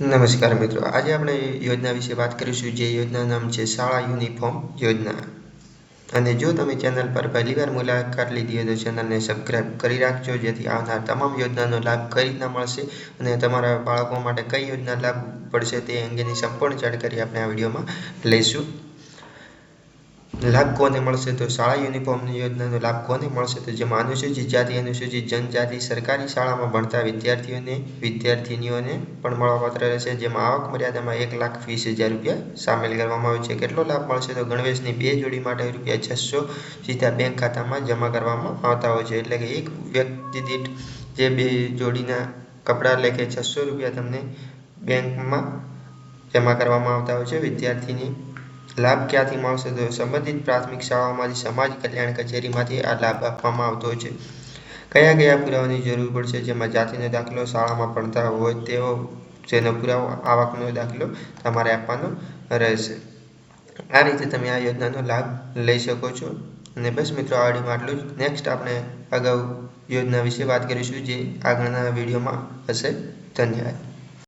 નમસ્કાર મિત્રો, આજે આપણે યોજના વિશે વાત કરીશું જે યોજના નામ છે શાળા યુનિફોર્મ યોજના. અને જો તમે ચેનલ પર પહેલીવાર મુલાકાત લીધી હોય તો ચેનલને સબસ્ક્રાઇબ કરી રાખજો, જેથી આવનાર તમામ યોજનાનો લાભ કઈ રીતના મળશે અને તમારા બાળકો માટે કઈ યોજના લાભ પડશે તે અંગેની સંપૂર્ણ જાણકારી આપણે આ વિડીયોમાં લઈશું. લાભ કોને મળશે તો શાળા યુનિફોર્મની યોજનાનો લાભ કોને મળશે તો જેમાં અનુસૂચિત જાતિ અનુસૂચિત જનજાતિ સરકારી શાળામાં ભણતા વિદ્યાર્થીઓને, વિદ્યાર્થિનીઓને પણ મળવાપાત્ર રહેશે. જેમાં આવક મર્યાદામાં એક લાખ વીસ હજાર રૂપિયા સામેલ કરવામાં આવ્યો છે. કેટલો લાભ મળશે તો ગણવેશની બે જોડી માટે રૂપિયા છસો સીધા બેંક ખાતામાં જમા કરવામાં આવતા હોય છે. એટલે કે એક વ્યક્તિ દીઠ જે બે જોડીના કપડાં લેખે છસો રૂપિયા તમને બેંકમાં જમા કરવામાં આવતા હોય છે. વિદ્યાર્થીની લાભ ક્યાંથી મળશે તો સંબંધિત પ્રાથમિક શાળાઓમાંથી સમાજ કલ્યાણ કચેરીમાંથી આ લાભ આપવામાં આવતો છે. કયા કયા પુરાવાની જરૂર પડશે? જેમાં જાતિનો દાખલો, શાળામાં ભણતા હોય તેવો જેનો પુરાવો, આવકનો દાખલો તમારે આપવાનો રહેશે. આ રીતે તમે આ યોજનાનો લાભ લઈ શકો છો. અને બસ મિત્રો, આ આટલું જ. નેક્સ્ટ આપણે અગાઉ યોજના વિશે વાત કરીશું, જે આગળના વિડીયોમાં હશે. ધન્યવાદ.